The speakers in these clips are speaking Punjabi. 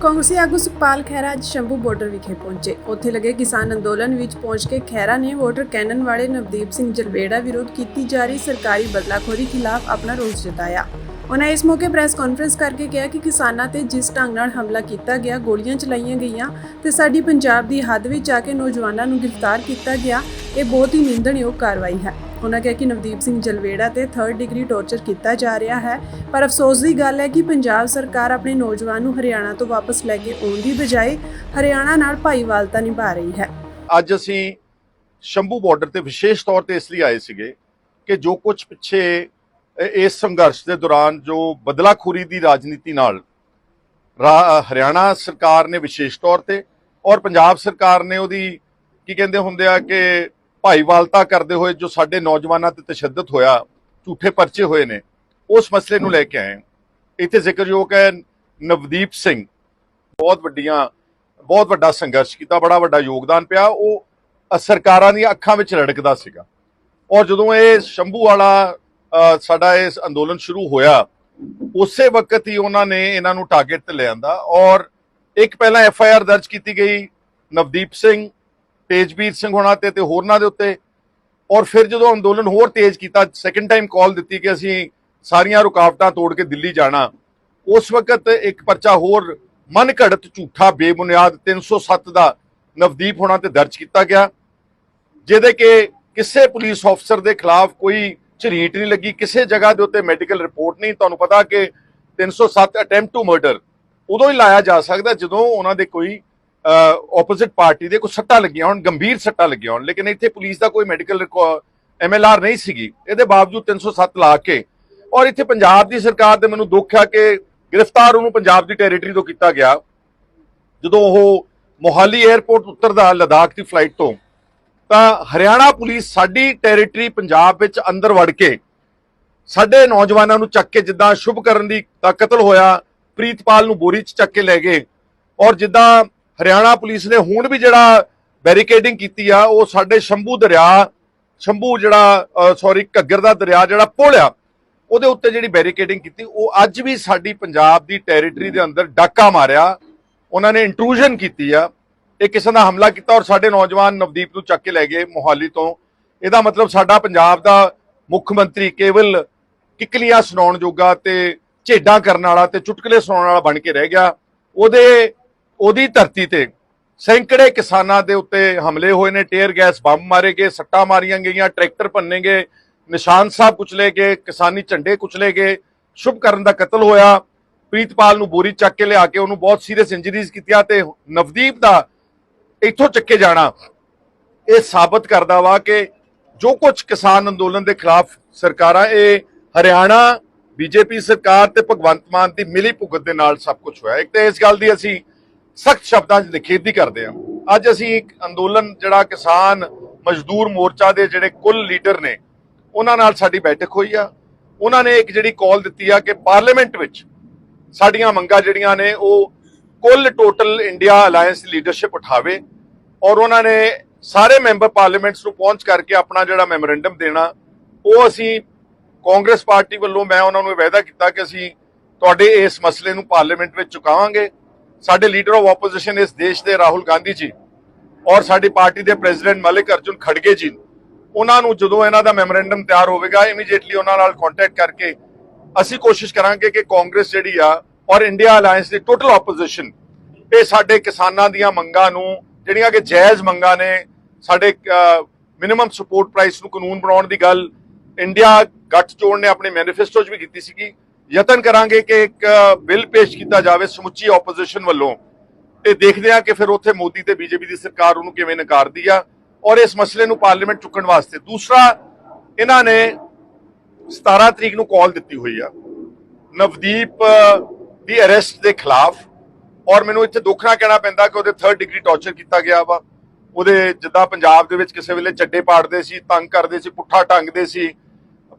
ਕਾਂਗਰਸੀ ਆਗੂ ਸੁਖਪਾਲ ਖਹਿਰਾ ਅੱਜ ਸ਼ੰਭੂ ਬਾਰਡਰ ਵਿਖੇ ਪਹੁੰਚੇ। ਉੱਥੇ ਲੱਗੇ ਕਿਸਾਨ ਅੰਦੋਲਨ ਵਿੱਚ ਪਹੁੰਚ ਕੇ ਖਹਿਰਾ ਨੇ ਵੋਟਰ ਕੈਨਨ ਵਾਲੇ ਨਵਦੀਪ ਸਿੰਘ ਜਲਵੇੜਾ ਵਿਰੁੱਧ ਕੀਤੀ ਜਾ ਰਹੀ ਸਰਕਾਰੀ ਬਦਲਾਖੋਰੀ ਖਿਲਾਫ ਆਪਣਾ ਰੋਸ ਜਤਾਇਆ। ਉਹਨਾਂ ਇਸ ਮੌਕੇ ਪ੍ਰੈਸ ਕਾਨਫਰੰਸ ਕਰਕੇ ਕਿਹਾ ਕਿ ਕਿਸਾਨਾਂ ਤੇ ਜਿਸ ਢੰਗ ਨਾਲ ਹਮਲਾ ਕੀਤਾ ਗਿਆ, ਗੋਲੀਆਂ ਚਲਾਈਆਂ ਗਈਆਂ ਤੇ ਸਾਡੀ ਪੰਜਾਬ ਦੀ ਹੱਦ ਵਿੱਚ ਆ ਕੇ ਨੌਜਵਾਨਾਂ ਨੂੰ ਗ੍ਰਿਫਤਾਰ ਕੀਤਾ ਗਿਆ, ਇਹ ਬਹੁਤ ਹੀ ਨਿੰਦਣਯੋਗ ਕਾਰਵਾਈ ਹੈ। ਉਹਨਾਂ ਕਿਹਾ ਕਿ ਨਵਦੀਪ ਸਿੰਘ ਜਲਵੇੜਾ ਤੇ 3rd ਡਿਗਰੀ ਟੌਰਚਰ ਕੀਤਾ ਜਾ ਰਿਹਾ ਹੈ, ਪਰ ਅਫਸੋਸ ਦੀ ਗੱਲ ਹੈ ਕਿ ਪੰਜਾਬ ਸਰਕਾਰ ਆਪਣੇ ਨੌਜਵਾਨ ਨੂੰ ਹਰਿਆਣਾ ਤੋਂ ਵਾਪਸ ਲੈ ਕੇ ਆਉਣ ਦੀ ਬਜਾਏ ਹਰਿਆਣਾ ਨਾਲ ਭਾਈਵਾਲਤਾ ਨਿਭਾ ਰਹੀ ਹੈ। ਅੱਜ ਅਸੀਂ ਸ਼ੰਭੂ ਬਾਰਡਰ ਤੇ ਵਿਸ਼ੇਸ਼ ਤੌਰ ਤੇ ਇਸ ਲਈ ਆਏ ਸੀਗੇ ਕਿ ਜੋ ਕੁਝ ਪਿੱਛੇ ਇਸ ਸੰਘਰਸ਼ ਦੇ ਦੌਰਾਨ ਜੋ ਬਦਲਾਖੋਰੀ ਦੀ ਰਾਜਨੀਤੀ ਨਾਲ ਹਰਿਆਣਾ ਸਰਕਾਰ ਨੇ ਵਿਸ਼ੇਸ਼ ਤੌਰ ਤੇ ਔਰ ਪੰਜਾਬ ਸਰਕਾਰ ਨੇ ਉਹਦੀ ਕੀ ਕਹਿੰਦੇ ਹੁੰਦੇ ਆ ਕਿ ਭਾਈਵਾਲਤਾ ਕਰਦੇ ਹੋਏ ਜੋ ਸਾਡੇ ਨੌਜਵਾਨਾਂ ਤੇ ਤਸ਼ੱਦਦ ਹੋਇਆ, ਝੂਠੇ ਪਰਚੇ ਹੋਏ ਨੇ, ਉਸ ਮਸਲੇ ਨੂੰ ਲੈ ਕੇ ਆਏ ਇੱਥੇ ਜ਼ਿਕਰਯੋਗ ਹੈ ਨਵਦੀਪ ਸਿੰਘ। ਬਹੁਤ ਵੱਡੀਆਂ, ਬਹੁਤ ਵੱਡਾ ਸੰਘਰਸ਼ ਕੀਤਾ, ਬੜਾ ਵੱਡਾ ਯੋਗਦਾਨ ਪਿਆ। ਉਹ ਸਰਕਾਰਾਂ ਦੀਆਂ ਅੱਖਾਂ ਵਿੱਚ ਰੜਕਦਾ ਸੀਗਾ। ਔਰ ਜਦੋਂ ਇਹ ਸ਼ੰਭੂ ਵਾਲਾ ਸਾਡਾ ਇਹ ਅੰਦੋਲਨ ਸ਼ੁਰੂ ਹੋਇਆ, ਉਸੇ ਵਕਤ ਹੀ ਉਹਨਾਂ ਨੇ ਇਹਨਾਂ ਨੂੰ ਟਾਰਗੇਟ ਤੇ ਲਿਆਂਦਾ ਔਰ ਇੱਕ ਪਹਿਲਾਂ ਐਫ ਆਈ ਆਰ ਦਰਜ ਕੀਤੀ ਗਈ, ਨਵਦੀਪ ਸਿੰਘ। ਤੇਜਵੀਰ ਸਿੰਘ ਹੋਣਾ ਤੇ ਤੇ ਹੋਰਨਾਂ ਦੇ ਉੱਤੇ। ਔਰ ਫਿਰ ਜਦੋਂ ਅੰਦੋਲਨ ਹੋਰ ਤੇਜ਼ ਕੀਤਾ ਸੈਕੰਡ ਟਾਈਮ ਕਾਲ ਦਿੱਤੀ ਕਿ ਅਸੀਂ ਸਾਰੀਆਂ ਰੁਕਾਵਟਾਂ ਤੋੜ ਕੇ ਦਿੱਲੀ ਜਾਣਾ। ਉਸ ਵਕਤ ਇੱਕ ਪਰਚਾ ਹੋਰ ਮਨ ਘੜਤ ਝੂਠਾ ਬੇਬੁਨਿਆਦ 307 ਦਾ ਨਵਦੀਪ ਹੋਣਾ ਤੇ ਦਰਜ ਕੀਤਾ ਗਿਆ। ਜਿਹਦੇ ਕਿ ਕਿਸੇ ਪੁਲਿਸ ਅਫਸਰ ਦੇ ਖਿਲਾਫ ਕੋਈ ਝਰੀਟ ਨਹੀਂ ਲੱਗੀ, ਕਿਸੇ ਜਗ੍ਹਾ ਦੇ ਉੱਤੇ ਮੈਡੀਕਲ ਰਿਪੋਰਟ ਨਹੀਂ। ਤੁਹਾਨੂੰ ਪਤਾ ਕਿ 307 ਅਟੈਂਪਟ ਟੂ ਮਰਡਰ ਉਦੋਂ ਹੀ ਲਾਇਆ ਜਾ ਸਕਦਾ, ਜਦੋਂ ਉਹਨਾਂ ਦੇ ਕੋਈ ਆਪੋਜ਼ਿਟ ਪਾਰਟੀ ਦੇ ਕੋਈ ਸੱਟਾਂ ਲੱਗੀਆਂ ਹੋਣ, ਗੰਭੀਰ ਸੱਟਾਂ ਲੱਗੀਆਂ ਹੋਣ, ਲੇਕਿਨ ਇੱਥੇ ਪੁਲਿਸ ਦਾ ਕੋਈ ਮੈਡੀਕਲ ਐਮਐਲਆਰ ਨਹੀਂ ਸੀਗੀ। ਇਹਦੇ ਬਾਵਜੂਦ 307 ਲਾ ਕੇ ਔਰ ਇੱਥੇ ਪੰਜਾਬ ਦੀ ਸਰਕਾਰ ਦੇ ਮੈਨੂੰ ਦੁੱਖ ਆ ਕਿ ਗ੍ਰਿਫਤਾਰ ਉਹਨੂੰ ਪੰਜਾਬ ਦੀ ਟੈਰੀਟਰੀ ਤੋਂ ਕੀਤਾ ਗਿਆ। ਜਦੋਂ ਉਹ ਮੋਹਾਲੀ 에ਅਰਪੋਰਟ ਉਤਰਦਾ ਲਦਾਖ ਦੀ ਫਲਾਈਟ ਤੋਂ, ਤਾਂ ਹਰਿਆਣਾ ਪੁਲਿਸ ਸਾਡੀ ਟੈਰੀਟਰੀ ਪੰਜਾਬ ਵਿੱਚ ਅੰਦਰ ਵੜ ਕੇ ਸਾਡੇ ਨੌਜਵਾਨਾਂ ਨੂੰ ਚੱਕ ਕੇ ਜਿੱਦਾਂ ਸ਼ੁਭ ਕਰਨ ਦੀ ਦਾ ਕਤਲ ਹੋਇਆ, ਪ੍ਰੀਤਪਾਲ ਨੂੰ ਬੋਰੀ 'ਚ ਚੱਕ ਕੇ ਲੈ ਗਏ ਔਰ ਜਿੱਦਾਂ ਹਰਿਆਣਾ ਪੁਲਿਸ ਨੇ ਹੁਣ ਵੀ ਜਿਹੜਾ ਬੈਰੀਕੇਡਿੰਗ ਕੀਤੀ ਆ, ਉਹ ਸਾਡੇ ਸ਼ੰਭੂ ਦਰਿਆ, ਸ਼ੰਭੂ ਜਿਹੜਾ ਸੌਰੀ ਘੱਗਰ ਦਾ ਦਰਿਆ ਜਿਹੜਾ ਪੁਲ ਆ ਉਹਦੇ ਉੱਤੇ ਜਿਹੜੀ ਬੈਰੀਕੇਡਿੰਗ ਕੀਤੀ, ਉਹ ਅੱਜ ਵੀ ਸਾਡੀ ਪੰਜਾਬ ਦੀ ਟੈਰੀਟਰੀ ਦੇ ਅੰਦਰ ਡਾਕਾ ਮਾਰਿਆ। ਉਹਨਾਂ ਨੇ ਇੰਟਰੂਜਨ ਕੀਤੀ ਆ। ਇਹ ਕਿਸੇ ਦਾ ਹਮਲਾ ਕੀਤਾ ਔਰ ਸਾਡੇ ਨੌਜਵਾਨ ਨਵਦੀਪ ਨੂੰ ਚੱਕ ਕੇ ਲੈ ਗਏ ਮੋਹਾਲੀ ਤੋਂ। ਇਹਦਾ ਮਤਲਬ ਸਾਡਾ ਪੰਜਾਬ ਦਾ ਮੁੱਖ ਮੰਤਰੀ ਕੇਵਲ ਕਿਕਲੀਆਂ ਸੁਣਾਉਣ ਜੋਗਾ ਤੇ ਝੇਡਾਂ ਕਰਨ ਵਾਲਾ ਤੇ ਚੁਟਕਲੇ ਸੁਣਾਉਣ ਵਾਲਾ ਬਣ ਕੇ ਰਹਿ ਗਿਆ। ਉਹਦੇ ਉਹਦੀ ਧਰਤੀ ਤੇ ਸੈਂਕੜੇ ਕਿਸਾਨਾਂ ਦੇ ਉੱਤੇ ਹਮਲੇ ਹੋਏ ਨੇ, ਟੇਅਰ ਗੈਸ ਬੰਬ ਮਾਰੇ ਗਏ, ਸੱਟਾਂ ਮਾਰੀਆਂ ਗਈਆਂ, ਟਰੈਕਟਰ ਭੰਨੇ ਗਏ, ਨਿਸ਼ਾਨ ਸਾਹਿਬ ਕੁਚਲੇ ਗਏ, ਕਿਸਾਨੀ ਝੰਡੇ ਕੁਚਲੇ ਗਏ ਸ਼ੁਭ ਕਰਨ ਦਾ ਕਤਲ ਹੋਇਆ। ਪ੍ਰੀਤਪਾਲ ਨੂੰ ਬੋਰੀ ਚੱਕ ਕੇ ਲਿਆ ਕੇ ਉਹਨੂੰ ਬਹੁਤ ਸੀਰੀਅਸ ਇੰਜਰੀਜ਼ ਕੀਤੀਆਂ ਤੇ ਨਵਦੀਪ ਦਾ ਇੱਥੋਂ ਚੱਕੇ ਜਾਣਾ। ਇਹ ਸਾਬਤ ਕਰਦਾ ਵਾ ਕਿ ਜੋ ਕੁਝ ਕਿਸਾਨ ਅੰਦੋਲਨ ਦੇ ਖਿਲਾਫ ਸਰਕਾਰਾਂ, ਇਹ ਹਰਿਆਣਾ, ਬੀਜੇਪੀ ਸਰਕਾਰ ਤੇ ਭਗਵੰਤ ਮਾਨ ਦੀ ਮਿਲੀ ਭੁਗਤ ਦੇ ਨਾਲ ਸਭ ਕੁਝ ਹੋਇਆ। ਇੱਕ ਤੇ ਇਸ ਗੱਲ ਦੀ ਅਸੀਂ ਸਖਤ ਸ਼ਬਦਾਂ 'ਚ ਨਿਖੇਧੀ ਕਰਦੇ ਹਾਂ। ਅੱਜ ਅਸੀਂ ਇੱਕ ਅੰਦੋਲਨ ਜਿਹੜਾ ਕਿਸਾਨ ਮਜ਼ਦੂਰ ਮੋਰਚਾ ਦੇ ਜਿਹੜੇ ਕੁੱਲ ਲੀਡਰ ਨੇ, ਉਹਨਾਂ ਨਾਲ ਸਾਡੀ ਬੈਠਕ ਹੋਈ ਆ। ਉਹਨਾਂ ਨੇ ਇੱਕ ਜਿਹੜੀ ਕਾਲ ਦਿੱਤੀ ਆ ਕਿ ਪਾਰਲੀਮੈਂਟ ਵਿੱਚ ਸਾਡੀਆਂ ਮੰਗਾਂ ਜਿਹੜੀਆਂ ਨੇ, ਉਹ ਕੁੱਲ ਟੋਟਲ ਇੰਡੀਆ ਅਲਾਈਅੰਸ ਦੀ ਲੀਡਰਸ਼ਿਪ ਉਠਾਵੇ ਔਰ ਉਹਨਾਂ ਨੇ ਸਾਰੇ ਮੈਂਬਰ ਪਾਰਲੀਮੈਂਟਸ ਨੂੰ ਪਹੁੰਚ ਕਰਕੇ ਆਪਣਾ ਜਿਹੜਾ ਮੈਮੋਰੈਂਡਮ ਦੇਣਾ, ਉਹ ਅਸੀਂ ਕਾਂਗਰਸ ਪਾਰਟੀ ਵੱਲੋਂ ਮੈਂ ਉਹਨਾਂ ਨੂੰ ਇਹ ਵਾਅਦਾ ਕੀਤਾ ਕਿ ਅਸੀਂ ਤੁਹਾਡੇ ਇਸ ਮਸਲੇ ਨੂੰ ਪਾਰਲੀਮੈਂਟ ਵਿੱਚ ਚੁਕਾਵਾਂਗੇ। ਸਾਡੇ ਲੀਡਰ ਆਫ ਆਪੋਜੀਸ਼ਨ ਇਸ ਦੇਸ਼ ਦੇ ਰਾਹੁਲ ਗਾਂਧੀ ਜੀ ਔਰ ਸਾਡੀ ਪਾਰਟੀ ਦੇ ਪ੍ਰੈਜ਼ੀਡੈਂਟ ਮਲਿਕ ਅਰਜੁਨ ਖੜਗੇ ਜੀ ਉਹਨਾਂ ਨੂੰ ਜਦੋਂ ਇਹਨਾਂ ਦਾ ਮੈਮੋਰੈਂਡਮ ਤਿਆਰ ਹੋਵੇਗਾ ਇਮੀਡੀਏਟਲੀ ਉਹਨਾਂ ਨਾਲ ਕੰਟੈਕਟ ਕਰਕੇ ਅਸੀਂ ਕੋਸ਼ਿਸ਼ ਕਰਾਂਗੇ ਕਿ ਕਾਂਗਰਸ ਜਿਹੜੀ ਆ ਔਰ ਇੰਡੀਆ ਅਲਾਈਅੰਸ ਦੀ ਟੋਟਲ ਆਪੋਜੀਸ਼ਨ ਇਹ ਸਾਡੇ ਕਿਸਾਨਾਂ ਦੀਆਂ ਮੰਗਾਂ ਨੂੰ, ਜਿਹੜੀਆਂ ਕਿ ਜਾਇਜ਼ ਮੰਗਾਂ ਨੇ, ਸਾਡੇ ਮਿਨੀਮਮ ਸਪੋਰਟ ਪ੍ਰਾਈਸ ਨੂੰ ਕਾਨੂੰਨ ਬਣਾਉਣ ਦੀ ਗੱਲ, ਇੰਡੀਆ ਗੱਠ ਜੋੜ ਨੇ ਆਪਣੇ ਮੈਨੀਫੈਸਟੋ 'ਚ ਵੀ ਕੀਤੀ ਸੀਗੀ। ਯਤਨ ਕਰਾਂਗੇ ਕਿ ਇੱਕ ਬਿੱਲ ਪੇਸ਼ ਕੀਤਾ ਜਾਵੇ ਸਮੁੱਚੀ ਆਪੋਜੀਸ਼ਨ ਵੱਲੋਂ। ਤੇ ਦੇਖਦੇ ਆ ਕਿ ਫਿਰ ਉੱਥੇ ਮੋਦੀ ਤੇ ਬੀਜੇਪੀ ਦੀ ਸਰਕਾਰ ਉਹਨੂੰ ਕਿਵੇਂ ਨਕਾਰਦੀ ਆ ਔਰ ਇਸ ਮਸਲੇ ਨੂੰ ਪਾਰਲੀਮੈਂਟ ਚੁੱਕਣ ਵਾਸਤੇ। ਦੂਸਰਾ, ਇਹਨਾਂ ਨੇ 17 ਤਰੀਕ ਨੂੰ ਕਾਲ ਦਿੱਤੀ ਹੋਈ ਆ ਨਵਦੀਪ ਦੀ ਅਰੈਸਟ ਦੇ ਖਿਲਾਫ। ਔਰ ਮੈਨੂੰ ਇੱਥੇ ਦੁੱਖ ਨਾਲ ਕਹਿਣਾ ਪੈਂਦਾ ਕਿ ਉਹਦੇ 3rd ਡਿਗਰੀ ਟੌਰਚਰ ਕੀਤਾ ਗਿਆ ਵਾ। ਉਹਦੇ ਜਿੱਦਾਂ ਪੰਜਾਬ ਦੇ ਵਿੱਚ ਕਿਸੇ ਵੇਲੇ ਚੱਡੇ ਪਾੜਦੇ ਸੀ, ਤੰਗ ਕਰਦੇ ਸੀ, ਪੁੱਠਾ ਟੰਗਦੇ ਸੀ,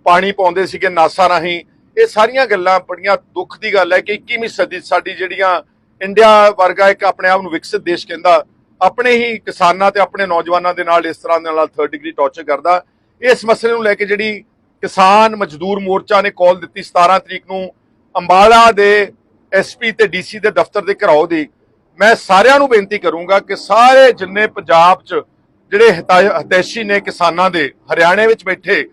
ਪਾਣੀ ਪਾਉਂਦੇ ਸੀਗੇ ਨਾਸਾ ਰਾਹੀਂ। ਇਹ ਸਾਰੀਆਂ ਗੱਲਾਂ ਬੜੀਆਂ ਦੁੱਖ ਦੀ ਗੱਲ ਹੈ ਕਿ 21ਵੀਂ ਸਦੀ ਸਾਡੀ ਜਿਹੜੀਆਂ ਇੰਡੀਆ ਵਰਗਾ ਇੱਕ ਆਪਣੇ ਆਪ ਨੂੰ ਵਿਕਸਿਤ ਦੇਸ਼ ਕਹਿੰਦਾ, ਆਪਣੇ ਹੀ ਕਿਸਾਨਾਂ ਤੇ ਆਪਣੇ ਨੌਜਵਾਨਾਂ ਦੇ ਨਾਲ ਇਸ ਤਰ੍ਹਾਂ ਦੇ ਨਾਲ 3rd ਡਿਗਰੀ ਟੌਰਚਰ ਕਰਦਾ। ਇਸ ਮਸਲੇ ਨੂੰ ਲੈ ਕੇ ਜਿਹੜੀ ਕਿਸਾਨ ਮਜ਼ਦੂਰ ਮੋਰਚਾ ਨੇ ਕਾਲ ਦਿੱਤੀ 17 ਤਰੀਕ ਨੂੰ ਅੰਬਾਲਾ ਦੇ ਐਸਪੀ ਤੇ ਡੀਸੀ ਦੇ ਦਫ਼ਤਰ ਦੇ ਘਰਾਓ ਦੀ। ਮੈਂ ਸਾਰਿਆਂ ਨੂੰ ਬੇਨਤੀ ਕਰੂੰਗਾ ਕਿ ਸਾਰੇ ਜਿੰਨੇ ਪੰਜਾਬ 'ਚ ਜਿਹੜੇ ਹਿਤਾ- ਹਿਤੈਸ਼ੀ ਨੇ ਕਿਸਾਨਾਂ ਦੇ, ਹਰਿਆਣੇ ਵਿੱਚ ਬੈਠੇ,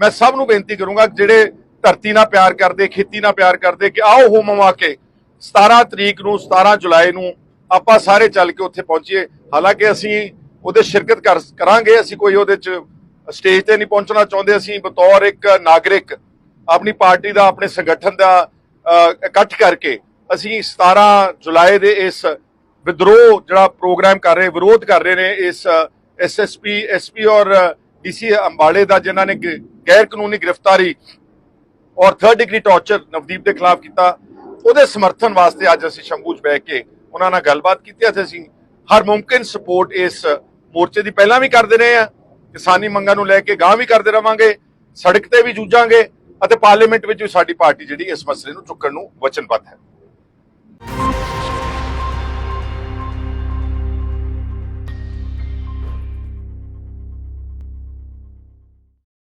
ਮੈਂ ਸਭ ਨੂੰ ਬੇਨਤੀ ਕਰੂੰਗਾ ਕਿ ਜਿਹੜੇ ਧਰਤੀ ਨਾਲ ਪਿਆਰ ਕਰਦੇ, ਖੇਤੀ ਨਾਲ ਪਿਆਰ ਕਰਦੇ ਕਿ ਆਓ ਹੋਮਵਾ ਕੇ 17 ਤਰੀਕ ਨੂੰ 17 ਜੁਲਾਈ ਨੂੰ ਆਪਾਂ ਸਾਰੇ ਚੱਲ ਕੇ ਉੱਥੇ ਪਹੁੰਚੀਏ। ਹਾਲਾਂਕਿ ਅਸੀਂ ਉਹਦੇ ਸ਼ਿਰਕਤ ਕਰਾਂਗੇ, ਅਸੀਂ ਕੋਈ ਉਹਦੇ 'ਚ ਸਟੇਜ ਤੇ ਨਹੀਂ ਪਹੁੰਚਣਾ ਚਾਹੁੰਦੇ, ਅਸੀਂ ਬਤੌਰ ਇੱਕ ਨਾਗਰਿਕ, ਆਪਣੀ ਪਾਰਟੀ ਦਾ, ਆਪਣੇ ਸੰਗਠਨ ਦਾ ਇਕੱਠ ਕਰਕੇ ਅਸੀਂ 17 ਜੁਲਾਈ ਦੇ ਇਸ ਵਿਦਰੋਹ ਜਿਹੜਾ ਪ੍ਰੋਗਰਾਮ ਕਰ ਰਹੇ, ਵਿਰੋਧ ਕਰ ਰਹੇ ਨੇ ਇਸ ਐਸਐਸਪੀ ਐਸਪੀ ਔਰ ਡੀਸੀ ਅੰਬਾਲੇ ਦਾ ਜਿਨ੍ਹਾਂ ਨੇ ਗੈਰ ਕਾਨੂੰਨੀ ਗ੍ਰਿਫਤਾਰੀ ਔਰ 3rd ਡਿਗਰੀ ਟਾਰਚਰ ਨਵਦੀਪ ਦੇ ਖਿਲਾਫ ਕੀਤਾ। ਉਹਦੇ ਸਮਰਥਨ ਵਾਸਤੇ ਅੱਜ ਅਸੀਂ ਸ਼ੰਭੂ 'ਚ ਬਹਿ ਕੇ ਉਹਨਾਂ ਨਾਲ ਗੱਲਬਾਤ ਕੀਤੀ ਅਤੇ ਅਸੀਂ ਹਰ ਮੁਮਕਿਨ ਸਪੋਰਟ ਇਸ ਮੋਰਚੇ ਦੀ ਪਹਿਲਾਂ ਵੀ ਕਰਦੇ ਰਹੇ ਆ ਕਿਸਾਨੀ ਮੰਗਾਂ ਨੂੰ ਲੈ ਕੇ ਗਾਂ ਵੀ ਕਰਦੇ ਰਵਾਂਗੇ, ਸੜਕ ਤੇ ਵੀ ਜੂਝਾਂਗੇ ਅਤੇ ਪਾਰਲੀਮੈਂਟ ਵਿੱਚ ਵੀ ਸਾਡੀ ਪਾਰਟੀ ਜਿਹੜੀ ਇਸ ਮਸਲੇ ਨੂੰ ਚੁੱਕਣ ਨੂੰ ਵਚਨਬੱਧ ਹੈ।